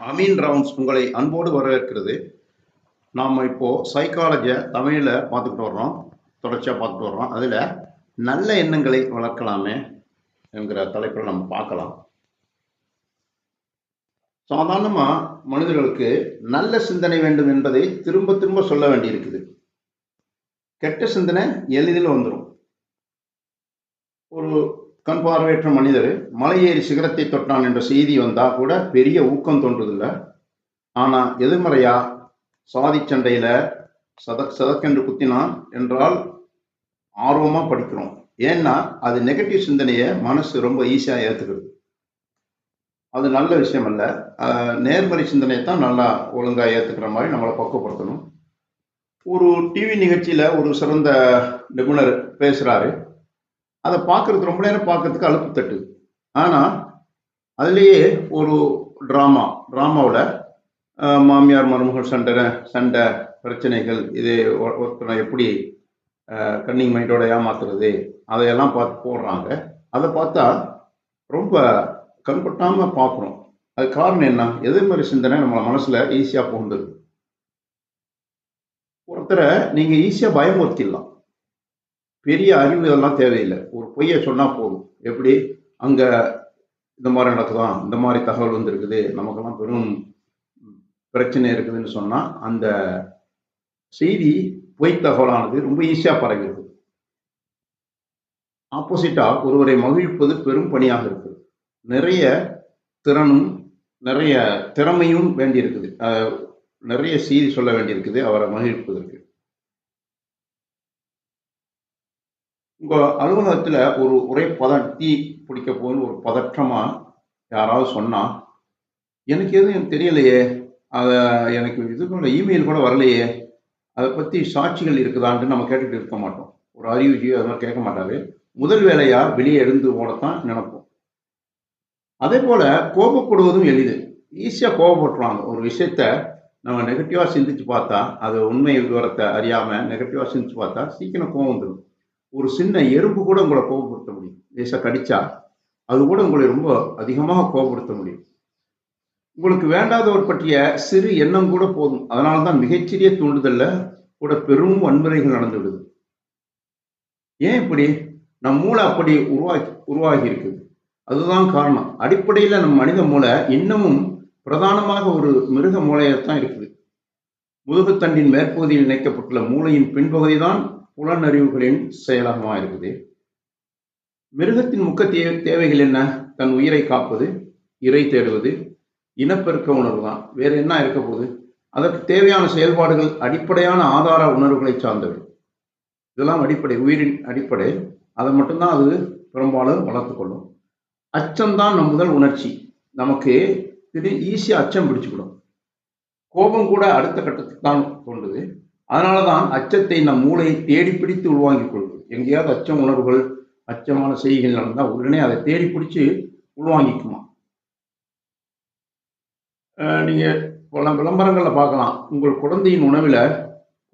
Ameen rounds உங்களை அன்போடு வரவேற்கிறது. நாம் இப்போ சைக்காலஜியை தமிழில் பார்த்துக்கிட்டு வர்றோம். தொடர்ச்சியாக பார்த்துட்டு வர்றோம். அதில் நல்ல எண்ணங்களை வளர்க்கலாமே என்கிற தலைப்பில் நம்ம பார்க்கலாம். சாதாரணமாக மனிதர்களுக்கு நல்ல சிந்தனை வேண்டும் என்பதை திரும்ப திரும்ப சொல்ல வேண்டியிருக்குது. கெட்ட சிந்தனை எளிதில் வந்துடும் ஒரு கண் பார்வையற்ற மனிதர் மலையேறி சிகரத்தை தொட்டான் என்ற செய்தி வந்தால் கூட பெரிய ஊக்கம் தோன்றுதில்லை. ஆனால் எதிர்மறையா? சாதி சண்டையில் சதக் சதக்கென்று குத்தினான் என்றால் ஆர்வமாக படிக்கிறோம். ஏன்னா அது நெகட்டிவ் சிந்தனையை மனசு ரொம்ப ஈஸியாக ஏத்துக்கிறது அது நல்ல விஷயம் அல்ல நேர்மறை சிந்தனையை தான் நல்லா ஒழுங்காக ஏற்றுக்கிற மாதிரி நம்மளை பக்குவப்படுத்தணும். ஒரு டிவி நிகழ்ச்சியில் ஒரு சிறந்த நிபுணர் பேசுகிறாரு அதை பார்க்கறது ரொம்ப நேரம் பார்க்கறதுக்கு அழுப்பு தட்டு ஆனால் அதுலேயே ஒரு ட்ராமா ட்ராமாவில் மாமியார் மருமகள் சண்டை சண்டை பிரச்சனைகள் இது ஒ- ஒருத்தனை எப்படி கன்னிங் மைண்டோட ஏமாத்துறது அதையெல்லாம் பார்த்து போடுறாங்க. அதை பார்த்தா ரொம்ப கண்பட்டாமல் பார்க்குறோம். அது காரணம் என்ன? எதிர்மறை சிந்தனை நம்ம மனசில் ஈஸியாக புகுந்துது ஒருத்தரை நீங்கள் ஈஸியாக பயமுறுத்திடலாம். பெரிய அறிவு இதெல்லாம் தேவையில்லை. ஒரு பொய்யை சொன்னால் போதும். எப்படி? அங்கே இந்த மாதிரி நடக்குதாம் இந்த மாதிரி தகவல் வந்திருக்குது. நமக்கெல்லாம் பெரும் பிரச்சனை இருக்குதுன்னு சொன்னால் அந்த செய்தி பொய் தகவலானது ரொம்ப ஈஸியாக பரவிடுது. ஆப்போசிட்டாக ஒருவரை மகிழ்ப்பது பெரும் பணியாக இருக்குது. நிறைய திறனும் நிறைய திறமையும் வேண்டியிருக்குது. நிறைய செய்தி சொல்ல வேண்டியிருக்குது. அவரை மகிழ்ப்பதற்கு உங்கள் அலுவலகத்தில் ஒரு ஒரே டீ பிடிக்க போகுதுன்னு ஒரு பதற்றமாக யாராவது சொன்னால் எனக்கு எதுவும் எனக்கு தெரியலையே அதை எனக்கு இது இமெயில் கூட வரலையே அதை பற்றி சாட்சிகள் இருக்குதான்ட்டு நம்ம கேட்டுட்டு இருக்க மாட்டோம். ஒரு அறிவு ஜீவ அது மாதிரி கேட்க மாட்டாரு. முதல் வேலையாக வெளியே எழுந்து ஓடத்தான் நினைப்போம். அதே போல் கோபப்படுவதும் எளிது. ஈஸியாக கோபப்பட்டுருவாங்க. ஒரு விஷயத்த நம்ம நெகட்டிவாக சிந்திச்சு பார்த்தா அது உண்மை விவரத்தை அறியாமல் நெகட்டிவாக சிந்திச்சு பார்த்தா சீக்கிரம் கோபம் வந்துடும் ஒரு சின்ன எறும்பு கூட உங்களை கோபப்படுத்த முடியும். லேசாக கடிச்சா அது கூட உங்களை ரொம்ப அதிகமாக கோபப்படுத்த முடியும். உங்களுக்கு வேண்டாதவர் பற்றிய சிறு எண்ணம் கூட போதும். அதனால தான் மிகச்சிறிய தூண்டுதல்ல கூட பெரும் வன்முறைகள் நடந்து விடுது ஏன் இப்படி? நம் மூளை அப்படி உருவாக்கி உருவாகி இருக்குது அதுதான் காரணம். அடிப்படையில் நம் மனித மூளை இன்னமும் பிரதானமாக ஒரு மிருக மூளையத்தான் இருக்குது. முதுகுத்தண்டின் மேற்பகுதியில் இணைக்கப்பட்டுள்ள மூளையின் பின்பகுதி தான் புலனறிவுகளின் செயலகமாக இருக்குது. மிருகத்தின் முக்க தே தேவைகள் என்ன? தன் உயிரை காப்பது இறை தேடுவது இனப்பெருக்க உணர்வு தான். வேறு என்ன இருக்க போகுது? அதற்கு தேவையான செயல்பாடுகள் அடிப்படையான ஆதார உணர்வுகளை சார்ந்தவை. இதெல்லாம் அடிப்படை உயிரின் அடிப்படை. அதை மட்டும்தான் அது பெரும்பாலும் வளர்த்துக்கொள்ளும் அச்சம்தான் நம் முதல் உணர்ச்சி. நமக்கு திடீர் ஈஸியாக அச்சம் பிடிச்சுக்கிடும். கோபம் கூட அடுத்த கட்டத்துக்கு தான் தோன்றுது. அதனால தான் அச்சத்தை நம் மூளை தேடி பிடித்து உள்வாங்கிக் கொள்வது. எங்கேயாவது அச்சம் உணர்வுகள் அச்சமான செய்திகள் நடந்தால் உடனே அதை தேடி பிடிச்சு உள்வாங்கிக்குமா? நீங்கள் நீங்க பல விளம்பரங்களில் பார்க்கலாம். உங்கள் குழந்தையின் உணவில்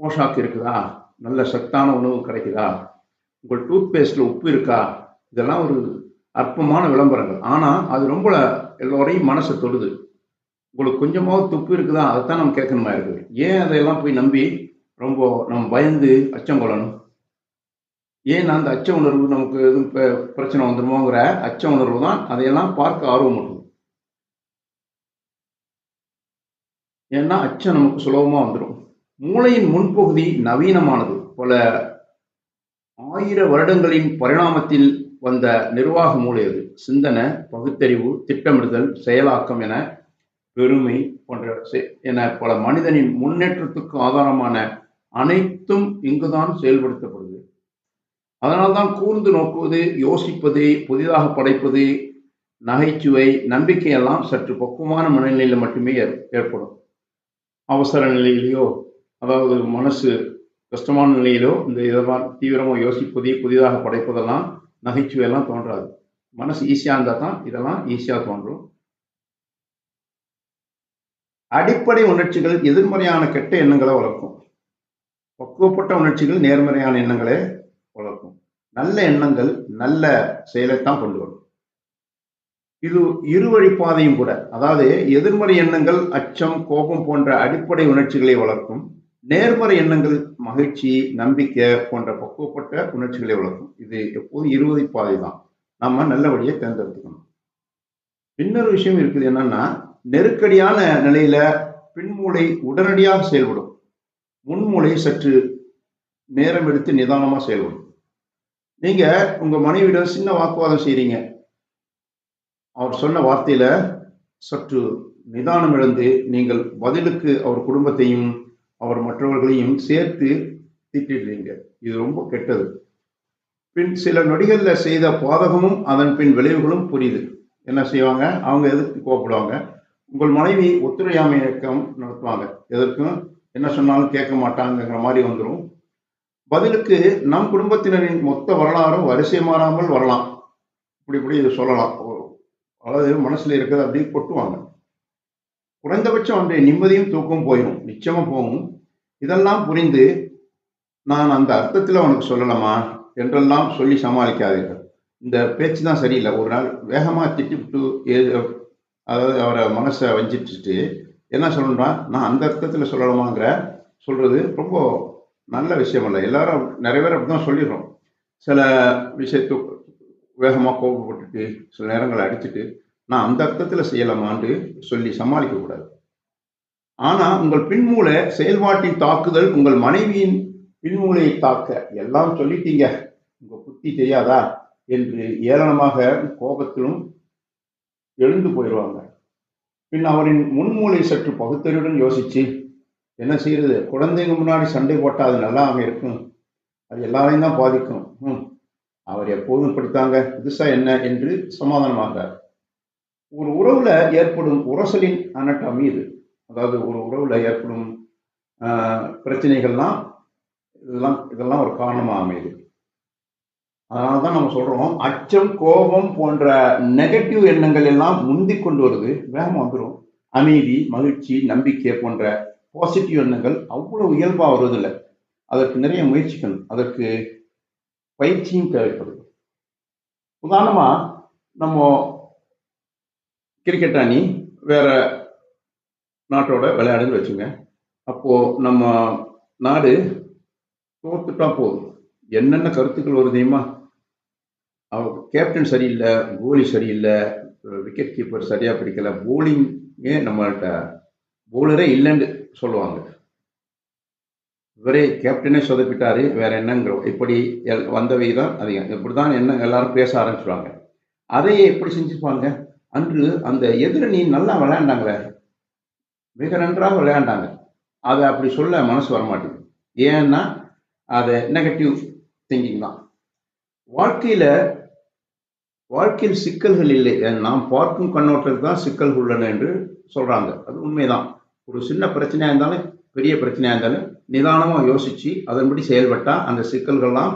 போஷாக்கு இருக்குதா? நல்ல சத்தான உணவு கிடைக்குதா? உங்கள் டூத் பேஸ்ட்ல உப்பு இருக்கா? இதெல்லாம் ஒரு அற்பமான விளம்பரங்கள். ஆனால் அது ரொம்ப எல்லோரையும் மனசை தொடுது. உங்களுக்கு கொஞ்சமாவது துப்பு இருக்குதா? அதைத்தான் நம்ம கேட்கணுமா இருக்குது. ஏன் அதையெல்லாம் போய் நம்பி ரொம்ப நம்ம பயந்து அச்சம் கொள்ளணும். ஏன் அந்த அச்ச உணர்வு நமக்கு எதுவும் ப- பிரச்சனை வந்துருமோங்கிற அச்ச உணர்வு தான் அதையெல்லாம் பார்க்க ஆர்வம் இருக்கும் ஏன்னா அச்சம் நமக்கு சுலபமா வந்துடும் மூளையின் முன்பகுதி நவீனமானது பல ஆயிர வருடங்களின் பரிணாமத்தில் வந்த நிர்வாக மூளை அது. சிந்தனை பகுத்தறிவு திட்டமிடுதல் செயலாக்கம் என பெருமை போன்ற செ- என பல மனிதனின் முன்னேற்றத்துக்கு ஆதாரமான அனைத்தும் இங்குதான் செயல்படுத்தப்படுது. அதனால்தான் கூர்ந்து நோக்குவது யோசிப்பது புதிதாக படைப்பது நகைச்சுவை நம்பிக்கையெல்லாம் சற்று பக்குவமான மனநிலையில் மட்டுமே ஏற்படும். அவசர நிலையிலேயோ அதாவது மனசு கஷ்டமான நிலையிலோ இந்த இதெல்லாம் தீவிரமாக யோசிப்பது புதிதாக படைப்பதெல்லாம் நகைச்சுவையெல்லாம் தோன்றாது. மனசு ஈஸியாக இருந்தால் தான் இதெல்லாம் ஈஸியாக தோன்றும். அடிப்படை உணர்ச்சிகள் எதிர்மறையான கெட்ட எண்ணங்களை வளர்க்கும். பக்குவப்பட்ட உணர்ச்சிகள் நேர்மறையான எண்ணங்களை வளர்க்கும். நல்ல எண்ணங்கள் நல்ல செயலைத்தான் கொண்டு வரும். இது இருவழி பாதையும் கூட. அதாவது எதிர்மறை எண்ணங்கள் அச்சம் கோபம் போன்ற அடிப்படை உணர்ச்சிகளை வளர்க்கும். நேர்மறை எண்ணங்கள் மகிழ்ச்சி நம்பிக்கை போன்ற பக்குவப்பட்ட உணர்ச்சிகளை வளர்க்கும். இது எப்போதும் இருவழி பாதை தான். நம்ம நல்லபடியை தேர்ந்தெடுத்துக்கணும். இன்னொரு விஷயம் இருக்குது என்னன்னா நெருக்கடியான நிலையில பின்மூளை உடனடியாக செயல்படும். முன்மூளை சற்று நேரம் எடுத்து நிதானமா செயல்படும். நீங்க உங்க மனைவியிடம் சின்ன வாக்குவாதம் செய்றீங்க. அவர் சொன்ன வார்த்தையில சற்று நிதானம் இழந்து நீங்கள் பதிலுக்கு அவர் குடும்பத்தையும் அவர் மற்றவர்களையும் சேர்த்து திட்டிடுறீங்க. இது ரொம்ப கெட்டது. பின் சில நொடிகள்ல செய்த பாதகமும் அதன் பின் விளைவுகளும் புரியுது. என்ன செய்வாங்க? அவங்க எதுக்கு கோவப்படுவாங்க. உங்கள் மனைவி ஒத்துழையாமை இயக்கம் நடத்துவாங்க. எதற்கும்? என்ன சொன்னாலும் கேட்க மாட்டாங்கங்கிற மாதிரி வந்துடும் பதிலுக்கு நம் குடும்பத்தினரின் மொத்த வரலாறும் வரிசை மாறாமல் வரலாம். இப்படி இப்படி இது சொல்லலாம். அதாவது மனசுல இருக்கிறது அப்படியே கொட்டுவாங்க. குறைந்தபட்சம் அன்றைய நிம்மதியும் தூக்கம் போயிடும் நிச்சயமா போகும். இதெல்லாம் புரிந்து நான் அந்த அர்த்தத்தில் உனக்கு சொல்லலாமா என்றெல்லாம் சொல்லி சமாளிக்காதீர்கள். இந்த பேச்சு தான் சரியில்லை. ஒரு நாள் வேகமாக திட்டிவிட்டு அதாவது அவரை மனசை வஞ்சிச்சுட்டு என்ன சொல்லணும்னா நான் அந்த அர்த்தத்தில் சொல்லணுமாங்கிற சொல்கிறது ரொம்ப நல்ல விஷயம் இல்லை எல்லாரும் நிறைய பேர் அப்படி தான் சொல்லிடுறோம். சில விஷயத்து வேகமாக கோபப்பட்டுட்டு சில நேரங்களை அடிச்சுட்டு நான் அந்த அர்த்தத்தில் செய்யலாமான்னு சொல்லி சமாளிக்க கூடாது. ஆனால் உங்கள் பின்மூளை செயல்பாட்டின் தாக்குதல் உங்கள் மனைவியின் பின்மூளையை தாக்க எல்லாம் சொல்லிட்டீங்க. உங்கள் புத்தி தெரியாதா? என்று ஏளனமாக கோபத்திலும் எழுந்து போயிடுவாங்க பின் அவரின் முன்மூளை சற்று பகுத்தறிவுடன் யோசிச்சு என்ன செய்யறது குழந்தைங்க முன்னாடி சண்டை போட்டால் அது நல்லா இருக்கும். அது எல்லாரையும் தான் பாதிக்கும். ம். அவர் எப்போதும் படித்தாங்க புதுசா என்ன? என்று சமாதானமாகிறார். ஒரு உறவுல ஏற்படும் உரசலின் அனட்டாமி இது அதாவது ஒரு உறவுல ஏற்படும் பிரச்சனைகள்லாம் இதெல்லாம் இதெல்லாம் ஒரு காரணமாக அமையுது. அதனால தான் நம்ம சொல்றோம் அச்சம் கோபம் போன்ற நெகட்டிவ் எண்ணங்கள் எல்லாம் முந்தி கொண்டு வருது வேகமாக வந்துடும் அமைதி மகிழ்ச்சி நம்பிக்கை போன்ற பாசிட்டிவ் எண்ணங்கள் அவ்வளவு இயல்பாக வருவதில்லை. அதற்கு நிறைய முயற்சிக்கணும். அதற்கு பயிற்சியும் தேவைப்படுது. உதாரணமா நம்ம கிரிக்கெட் அணி வேற நாட்டோட விளையாடுன்னு வச்சுங்க. அப்போ நம்ம நாடு தோத்துட்டா போதும். என்னென்ன கருத்துக்கள் வருதையுமா தெரியுமா? அவர் கேப்டன் சரியில்லை கோலி சரியில்லை விக்கெட் கீப்பர் சரியா பிடிக்கல போலிங்கே நம்மள்கிட்ட போலரே இல்லைன்னு சொல்லுவாங்க. இவரே கேப்டனே சொதப்பிட்டாரு வேற என்னங்கிறோம் இப்படி எல் வந்தவை தான் அதிகம். இப்படிதான் என்ன எல்லாரும் பேச ஆரம்பிச்சுருவாங்க. அதையே எப்படி செஞ்சுப்பாங்க? அன்று அந்த எதிரணி நல்லா விளையாண்டாங்களே மிக நன்றாக விளையாண்டாங்க. அதை அப்படி சொல்ல மனசு வரமாட்டேங்குது. ஏன்னா அதை நெகட்டிவ் திங்கிங் தான். வாழ்க்கையில வாழ்க்கையில் சிக்கல்கள் இல்லை. நாம் பார்க்கும் கண்ணோட்டத்தில் தான் சிக்கல்கள் உள்ளன என்று சொல்றாங்க. அது உண்மைதான். ஒரு சின்ன பிரச்சனையா இருந்தாலும் பெரிய பிரச்சனையா இருந்தாலும் நிதானமாக யோசிச்சு அதன்படி செயல்பட்டா அந்த சிக்கல்கள்லாம்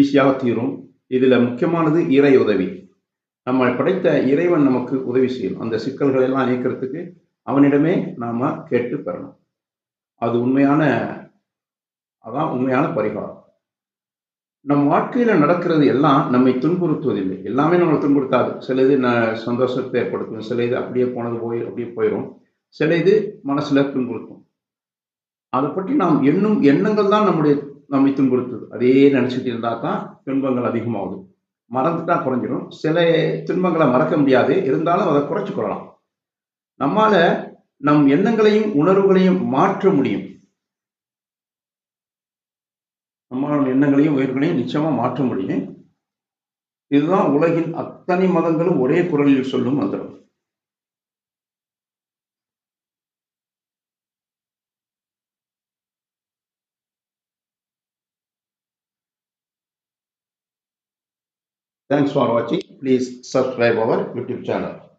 ஈஸியாக தீரும். இதுல முக்கியமானது இறை உதவி. நம்ம படைத்த இறைவன் நமக்கு உதவி செய்யணும் அந்த சிக்கல்களை எல்லாம் நீக்கிறதுக்கு அவனிடமே நாம கேட்டு பெறணும். அது உண்மையான அதான் உண்மையான பரிகாரம். நம் வாழ்க்கையில நடக்கிறது எல்லாம் நம்மை துன்புறுத்துவதில்லை. எல்லாமே நம்மளை துன்புறுத்தாது. சில இது சந்தோஷத்தை ஏற்படுத்தும். சில இது அப்படியே போனது போய் அப்படியே போயிடும் சில இது மனசுல துன்புறுத்தும். அதை பற்றி நாம் எண்ணும் எண்ணங்கள் தான் நம்முடைய நம்மை துன்புறுத்துது. அதே நினைச்சிட்டு இருந்தா தான் துன்பங்கள் அதிகமாகுது. மறந்துட்டா குறைஞ்சிடும் சில துன்பங்களை மறக்க முடியாது. இருந்தாலும் அதை குறைச்சு கொள்ளலாம். நம்மால நம் எண்ணங்களையும் உணர்வுகளையும் மாற்ற முடியும். நம்மளோட எண்ணங்களையும் உயிர்களையும் நிச்சயமாக மாற்ற முடியும் இதுதான் உலகின் அத்தனை மதங்களும் ஒரே குரலில் சொல்லும் மந்திரம் Thanks for watching. Please subscribe our YouTube channel.